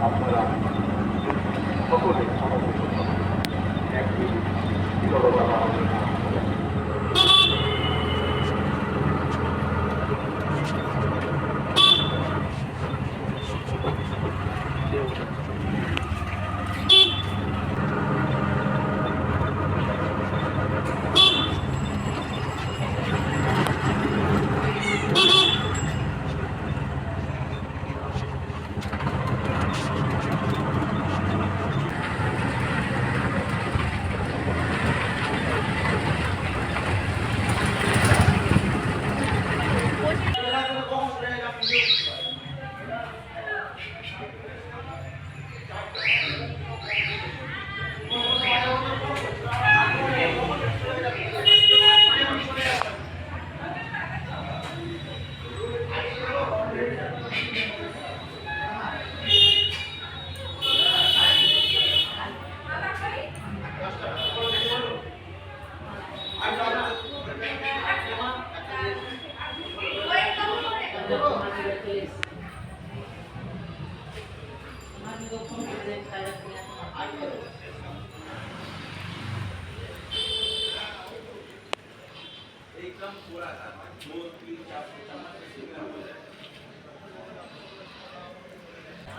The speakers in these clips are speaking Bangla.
আপনারা সকলে সমাবেশ এক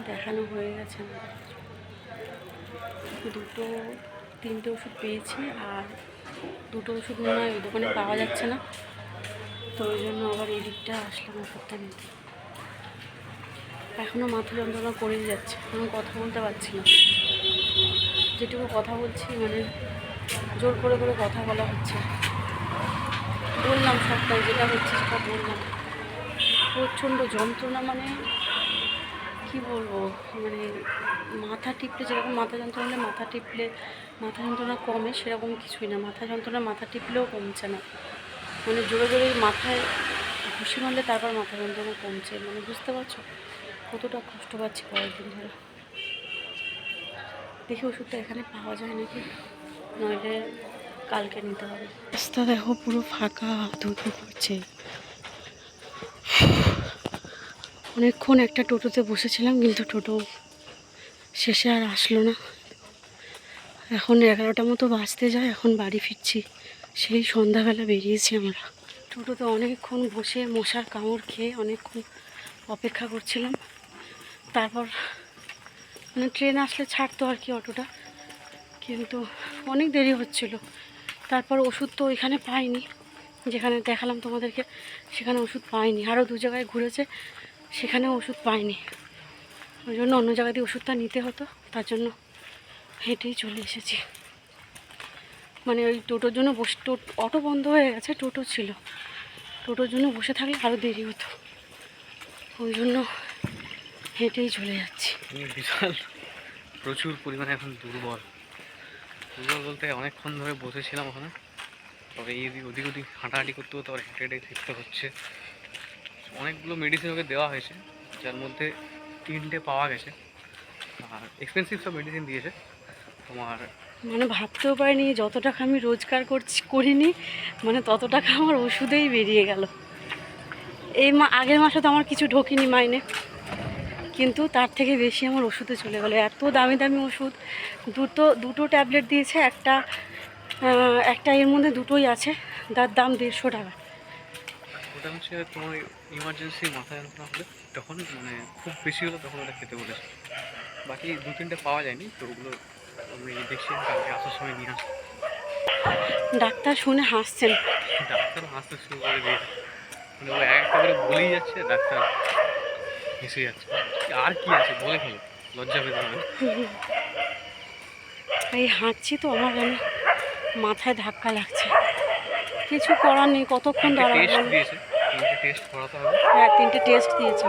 দেখানো হয়ে গেছে। দুটো, তিনটে ওষুধ পেয়েছি আর দুটো ওষুধ মনে হয় ওই দোকানে পাওয়া যাচ্ছে না। তো ওই জন্য আবার এই দিকটা আসলাম ওষুধটা নিতে। এখনও মাথা যন্ত্রণা করেই যাচ্ছে আমি কথা বলতে পারছি না। যেটুকু কথা বলছি মানে জোর করে করে কথা বলা হচ্ছে। বললাম সবটাই, যেটা হচ্ছে সেটা বললাম। প্রচণ্ড যন্ত্রণা মানে কি বলব? মানে মাথা টিপলে, যেরকম মাথা যন্ত্রণা হলে মাথা টিপলে মাথা যন্ত্রণা কমে, সেরকম কিছুই না। মাথা যন্ত্রণা মাথা টিপলেও কমছে না। মানে জোরে জোরে মাথায় ঘুষি মারলে তারপর মাথা যন্ত্রণা কমছে। মানে বুঝতে পারছ? কতটা কষ্ট পাচ্ছি কয়েকদিন ধরে। দেখি ওষুধটা এখানে পাওয়া যায় নাকি? নইলে কালকে নিতে হবে। রাস্তা দেখো পুরো ফাঁকা ধুধু করছে অনেকক্ষণ একটা টোটোতে বসেছিলাম, কিন্তু টোটো শেষে আর আসলো না। এখন এগারোটা মতো বাজতে যায়, এখন বাড়ি ফিরছি। সেই সন্ধ্যাবেলা বেরিয়েছি আমরা। টোটোতে অনেকক্ষণ বসে মশার কামড় খেয়ে অনেকক্ষণ অপেক্ষা করছিলাম। তারপর মানে ট্রেন আসলে ছাড়তো আর কি অটোটা, কিন্তু অনেক দেরি হচ্ছিল। তারপর ওষুধ তো ওইখানে পাইনি। যেখানে দেখালাম তোমাদেরকে, সেখানে ওষুধ পাইনি। আরও দু জায়গায় ঘুরেছে সেখানে ওষুধ পাইনি। ওই জন্য অন্য জায়গা দিয়ে ওষুধটা নিতে হতো। তার জন্য হেঁটেই চলে এসেছি। মানে ওই টোটোর জন্য বসে অটো বন্ধ হয়ে গেছে, টোটো ছিল। টোটোর জন্য বসে থাকলে আরও দেরি হতো। ওই জন্য হেঁটেই চলে যাচ্ছি। বিশাল প্রচুর পরিমাণে এখন দুর্বল। দুর্বল বলতে অনেকক্ষণ ধরে বসেছিলাম ওখানে। তবে এই ওদিক ওদিক হাঁটাহাঁটি করতে হতো আবার হেঁটে হেঁটে ফিরতে হচ্ছে। অনেকগুলো মেডিসিন ওকে দেওয়া হয়েছে, যার মধ্যে তিনটে পাওয়া গেছে। আর এক্সপেন্সিভ সব মেডিসিন দিয়েছে। তোমার মানে ভাবতেও পারিনি যত টাকা আমি রোজগার করছি করিনি মানে তত টাকা আমার ওষুধেই বেরিয়ে গেল। এই মা আগের মাসে তো আমার কিছু ঢোকেনি মাইনে। কিন্তু তার থেকে বেশি আমার ওষুধে চলে গেলো। এত দামি দামি ওষুধ দুটো দুটো ট্যাবলেট দিয়েছে একটা একটা এর মধ্যে দুটোই আছে তার দাম দেড়শো টাকা। ওটা হচ্ছে তোমার ইমার্জেন্সি মাথা যন্ত্রণা হলে তখন মানে খুব বেশি হলো তখন ওটা খেতে বলেছে। বাকি দু তিনটে পাওয়া যায়নি তো ওগুলো আমি দেখছি কালকে আসার সময় নিয়ে আসব। ডাক্তার শুনে হাসছেন। ডাক্তার হাসতে শুরু করে দিয়েছে। মানে ও একটা করে বলেই যাচ্ছে ডাক্তার হেসে যাচ্ছে। আর কি আছে? বলে ফেলো। লজ্জা পেতে হবে এই হাঁটছি তো আমার যেন মাথায় ধাক্কা লাগছে। কিছু করার নেই কতক্ষণ দাঁড়াবো টেস্ট করাতে হবে। হ্যাঁ তিনটে টেস্ট দিয়েছে।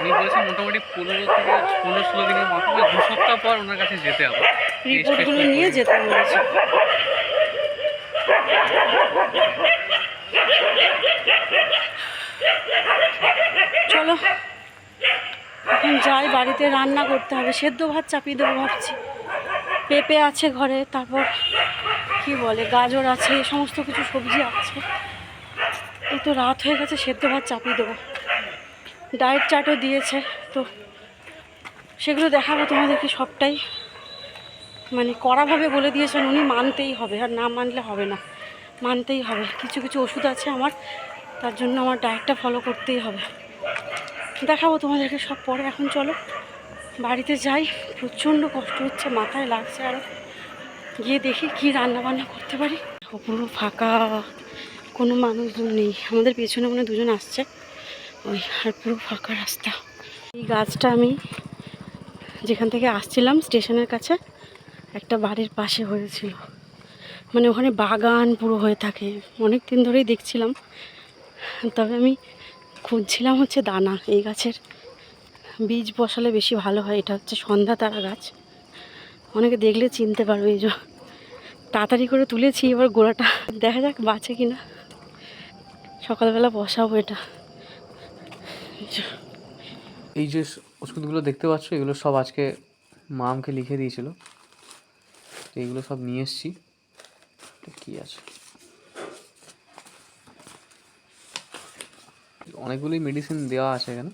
উনি বলেছেন মোটামুটি পনেরো থেকে পনেরো ষোলো দিনের মাথায় দু সপ্তাহ পর ওনার কাছে যেতে হবে। রিপোর্টগুলো নিয়ে যেতে বলেছে চলো। এখন যাই, বাড়িতে রান্না করতে হবে। সেদ্ধ ভাত চাপিয়ে দেবো ভাবছি। পেঁপে আছে ঘরে, তারপর কি বলে, গাজর আছে সমস্ত কিছু সবজি আছে। এই তো রাত হয়ে গেছে, সেদ্ধ ভাত চাপিয়ে দেবো। ডায়েট চাটও দিয়েছে, তো সেগুলো দেখাবো তোমাদেরকে সবটাই। মানে কড়াভাবে বলে দিয়েছেন উনি, মানতেই হবে। আর না মানলে হবে না। মানতেই হবে। কিছু কিছু ওষুধ আছে আমার, তার জন্য আমার ডায়েটটা ফলো করতেই হবে। দেখাবো তোমাদেরকে সব পরে। এখন চলো, বাড়িতে যাই। প্রচণ্ড কষ্ট হচ্ছে, মাথায় লাগছে আরও গিয়ে দেখি কি রান্না বান্না করতে পারি। পুরো ফাঁকা, কোনো মানুষজন নেই। আমাদের পেছনে মনে দুজন আসছে। ওই, আর পুরো ফাঁকা রাস্তা। এই গাছটা আমি যেখান থেকে আসছিলাম, স্টেশনের কাছে, একটা বাড়ির পাশে হয়েছিল। মানে ওখানে বাগান পুরো হয়ে থাকে। অনেক দিন ধরেই দেখছিলাম। তবে আমি খুঁজছিলাম হচ্ছে দানা এই গাছের। বীজ বসালে বেশি ভালো হয়, এটা হচ্ছে সন্ধ্যা তারা গাছ। অনেকে দেখলে চিনতে পারবে এই যে, তাড়াতাড়ি করে তুলেছি এবার গোড়াটা। দেখা যাক বাঁচে কিনা। সকালবেলা বসাবো এটা। এই যে। ওষুধগুলো দেখতে পাচ্ছ, এগুলো সব আজকে মা আমাকে লিখে দিয়েছিল। এইগুলো সব নিয়ে এসেছি। কি আছে? অনেকগুলোই মেডিসিন দেওয়া আছে এখানে।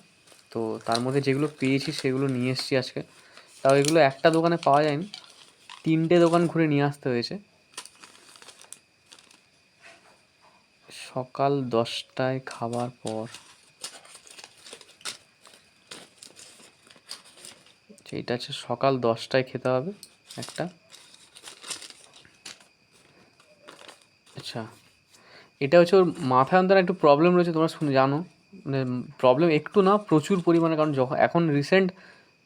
তো তার মধ্যে যেগুলো পেয়েছি সেগুলো নিয়ে এসেছি আজকে। তাও এগুলো একটা দোকানে পাওয়া যায়নি। তিনটে দোকান ঘুরে নিয়ে আসতে হয়েছে। সকাল দশটায় খাবার পর। এটা হচ্ছে সকাল দশটায় খেতে হবে একটা। আচ্ছা। এটা হচ্ছে ওর মাথা যন্ত্রণা একটু প্রবলেম রয়েছে, তোমরা শুনে জানো। মানে প্রবলেম একটু না, প্রচুর পরিমাণে। কারণ যখন এখন রিসেন্ট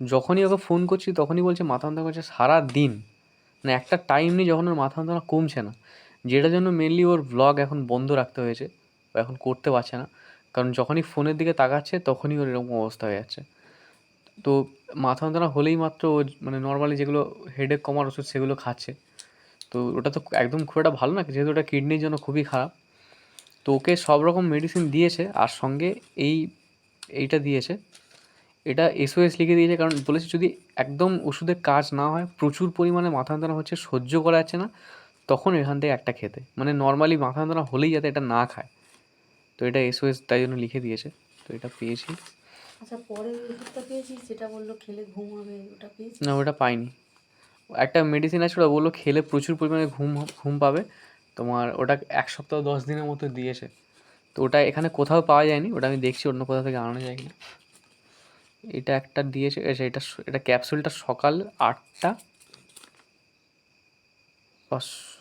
যখনই ওকে ফোন করছি, তখনই বলছে, মাথা যন্ত্রণা করছে সারা দিন মানে একটা টাইম নেই যখন ওর মাথা যন্ত্রণা কমছে না। যেটার জন্য মেনলি ওর ব্লগ এখন বন্ধ রাখতে হয়েছে এখন করতে পারছে না। কারণ যখনই ফোনের দিকে তাকাচ্ছে, তখনই ওর এরকম অবস্থা হয়ে যাচ্ছে। তো মাথা যন্ত্রণা হলেই মাত্র ও মানে নর্মালি যেগুলো হেডেক কমার ওষুধ সেগুলো খাচ্ছে। তো ওটা তো একদম খুব একটা ভালো না, যেহেতু ওটা কিডনির জন্য খুবই খারাপ। তো ওকে সব রকম মেডিসিন দিয়েছে আর সঙ্গে এই এইটা দিয়েছে। এটা এসওএস লিখে দিয়েছে কারণ বলেছে যদি একদম ওষুধের কাজ না হয় প্রচুর পরিমাণে মাথা যন্ত্রণা হচ্ছে সহ্য করা যাচ্ছে না তখন এখান থেকে একটা খেতে। মানে নর্মালি মাথা যন্ত্রণা হলেই যাতে এটা না খায়। তো এটা এসওএস তাই জন্য লিখে দিয়েছে। তো এটা পেয়েছি। আচ্ছা পরে ওষুধটা পেয়েছিস যেটা বলল খেলে ঘুম হবে ওটা পেয়েছিস? না ওটা পাইনি। একটা মেডিসিন আছে ওটা বলল খেলে প্রচুর পরিমাণে ঘুম ঘুম পাবে। তোমার ওটা এক সপ্তাহ দশ দিনের মতো দিয়েছে। তো ওটা এখানে কোথাও পাওয়া যায়নি ওটা আমি দেখছি অন্য কোথাও থেকে আনানো যায় কিনা। এটা একটা দিয়েছে আচ্ছা, এটা এটা ক্যাপসুলটা সকাল আটটা বা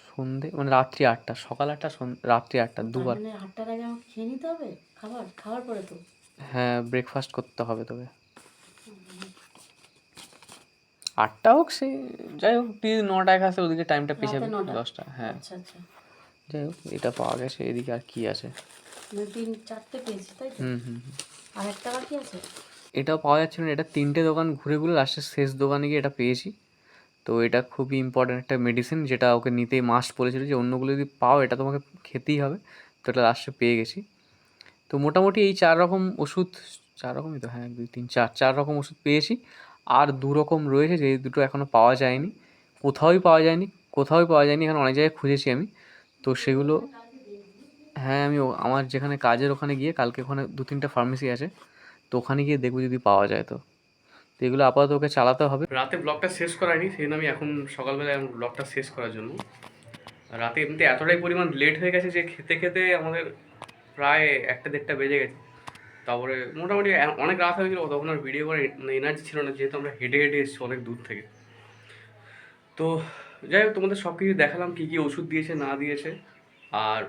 সন্ধে মানে রাত্রি আটটা সকাল আটটা রাত্রি আটটা দুবার। মানে আটটার আগে আমাকে খেয়ে নিতে হবে? খাবার? খাবার পরে তো? হ্যাঁ ব্রেকফাস্ট করতে হবে তবে। আটটা হোক সে যাই হোক তুই নটায় খাসে ওদিকে টাইমটা পিছিয়ে দশটা হ্যাঁ। আচ্ছা আচ্ছা। যাই হোক এটা পাওয়া গেছে এদিকে আর কি আছে? মানে তিন চারটে পেয়েছি তাই হুম হুম হুম। আর একটা বাকি আছে? এটাও পাওয়া যাচ্ছে না এটা তিনটে দোকান ঘুরে ঘুরে লাস্টের শেষ দোকানে গিয়ে এটা পেয়েছি। তো এটা খুবই ইম্পর্ট্যান্ট একটা মেডিসিন যেটা ওকে নিতেই মাস্ট বলেছিল যে অন্যগুলো যদি পাও এটা তোমাকে খেতেই হবে। তো এটা লাস্টে পেয়ে গেছি। তো মোটামুটি এই চার রকম ওষুধ চার রকমই তো হ্যাঁ এক দুই তিন চার চার রকম ওষুধ পেয়েছি। আর দু রকম রয়েছে যে দুটো এখনও পাওয়া যায়নি। কোথাওই পাওয়া যায়নি কোথাওই পাওয়া যায়নি এখানে অনেক জায়গায় খুঁজেছি আমি। তো সেগুলো হ্যাঁ আমি আমার যেখানে কাজের ওখানে গিয়ে কালকে ওখানে দু তিনটা ফার্মেসি আছে, তো ওখানে গিয়ে দেখব যদি পাওয়া যায় তো। তো এগুলো আপাতত ওকে চালাতে হবে। রাতে ব্লগটা শেষ করাইনি সেই জন্য আমি এখন সকালবেলায় ব্লগটা শেষ করার জন্য। রাতে এমনিতে এতটাই পরিমাণ লেট হয়ে গেছে যে খেতে খেতে আমাদের প্রায় একটা দেড়টা বেজে গেছে। তারপরে মোটামুটি অনেক রাত হয়ে গেছিল তখন আর ভিডিও করে এনার্জি ছিল না, যেহেতু আমরা হেঁটে হেঁটে এসেছি অনেক দূর থেকে। তো যাই হোক, তোমাদের সব কিছু দেখালাম, কী কী ওষুধ দিয়েছে, না দিয়েছে। আর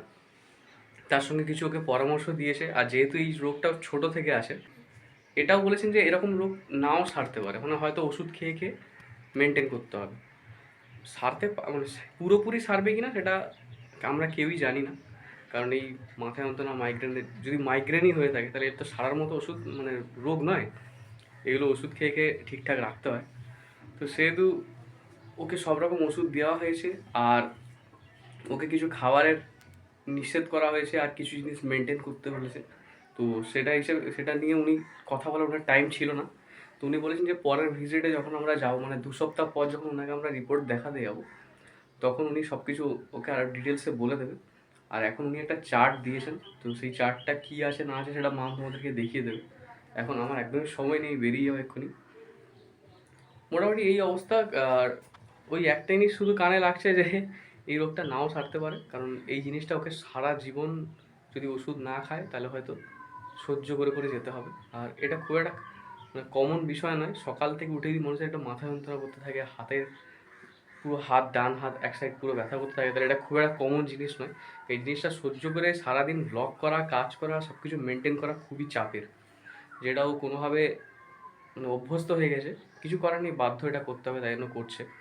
তার সঙ্গে কিছু ওকে পরামর্শ দিয়েছে। আর যেহেতু এই রোগটা ছোট থেকে আসে, এটাও বলেছেন যে এরকম রোগ নাও সারতে পারে। মানে হয়তো ওষুধ খেয়ে খেয়ে মেনটেন করতে হবে। সারতে মানে পুরোপুরি সারবে কি না সেটা আমরা কেউই জানি না। কারণ এই মাথায় যন্ত্রণা মাইগ্রেনের যদি মাইগ্রেনই হয়ে থাকে, তাহলে এর তো সারার মতো ওষুধ মানে রোগ নয়। এগুলো ওষুধ খেয়ে খেয়ে ঠিকঠাক রাখতে হয়। তো সেহেতু ওকে সব রকম ওষুধ দেওয়া হয়েছে আর ওকে কিছু খাবারের নিষেধ করা হয়েছে আর কিছু জিনিস মেনটেন করতে বলেছে। তো সেটা হিসেবে, সেটা নিয়ে উনি কথা বলার ওনার টাইম ছিল না। তো উনি বলেছেন যে পরের ভিজিটে যখন আমরা যাব মানে দু সপ্তাহ পর যখন ওনাকে আমরা রিপোর্ট দেখাতে যাব, তখন উনি সব কিছু ওকে আর ডিটেলসে বলে দেবে। আর এখন উনি একটা চার্ট দিয়েছেন, তো সেই চার্টটা কী আছে, না আছে সেটা মা তোমাদেরকে দেখিয়ে দেবে। এখন আমার একদমই সময় নেই, বেরিয়ে যাব এক্ষুনি। মোটামুটি এই অবস্থা, আর ওই একটা জিনিস শুধু কানে লাগছে যে এই রোগটা নাও সারতে পারে। কারণ এই জিনিসটা ওকে সারা জীবন যদি ওষুধ না খায়, তাহলে হয়তো সহ্য করে করে যেতে হবে। আর এটা খুব একটা মানে কমন বিষয় নয়। সকাল থেকে উঠে যদি মানুষের একটা মাথা যন্ত্রণা করতে থাকে, হাতের পুরো হাত, ডান হাত, এক সাইড পুরো ব্যথা করতে থাকে, তাহলে এটা খুব একটা কমন জিনিস নয়। এই জিনিসটা সহ্য করে সারাদিন ব্লগ করা, কাজ করা সব কিছু মেনটেন করা খুবই চাপের। যেটাও কোনোভাবে মানে অভ্যস্ত হয়ে গেছে। কিছু করার নেই, বাধ্য এটা করতে হবে, তাই জন্য করছে।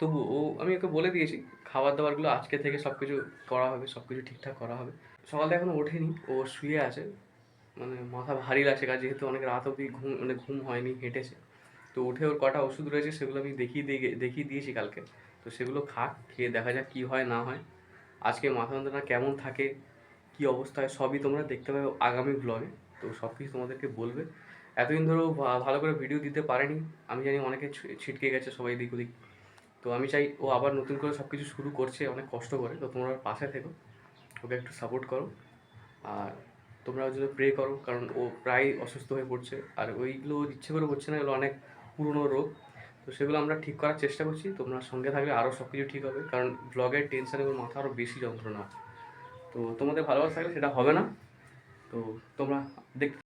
তবু ও, আমি ওকে বলে দিয়েছি খাবার দাবারগুলো আজকে থেকে সব কিছু করা হবে সব কিছু ঠিকঠাক করা হবে। সকালে এখনও ওঠেনি, ও শুয়ে আছে মানে মাথা ভারী লাগছে কাজ যেহেতু অনেক রাত অবধি ঘুম মানে ঘুম হয়নি, হেঁটেছে। তো উঠে ওর কটা ওষুধ রয়েছে, সেগুলো আমি দেখিয়ে দিয়ে দেখিয়ে দিয়েছি কালকে। তো সেগুলো খাক, খেয়ে দেখা যাক কী হয়, না হয়। আজকে মাথা যন্ত্রণা কেমন থাকে, কী অবস্থা হয়, সবই তোমরা দেখতে পাবে আগামী ব্লগে তো সব কিছু তোমাদেরকে বলবে। এতদিন ধরেও ভা- ভালো করে ভিডিও দিতে পারেনি। আমি জানি অনেকে ছিটকে গেছে সবাই দিক ওদিক। তো আমি চাই ও আবার নতুন করে সব কিছু শুরু করছে, অনেক কষ্ট করে। তো তোমরা পাশে থেকো, ওকে একটু সাপোর্ট করো। আর তোমরা ওর জন্য প্রে করো, কারণ ও প্রায় অসুস্থ হয়ে পড়ছে। আর ওইগুলো ইচ্ছে করে করছে না, এগুলো অনেক পুরনো রোগ। তো সেগুলো আমরা ঠিক করার চেষ্টা করছি। তোমরা সঙ্গে থাকলে আরও সব কিছু ঠিক হবে, কারণ ব্লগের টেনশনে ওর মাথা আরও বেশি যন্ত্রণা। তো তোমাদের ভালোবাসা থাকলে সেটা হবে না। তো তোমরা দেখ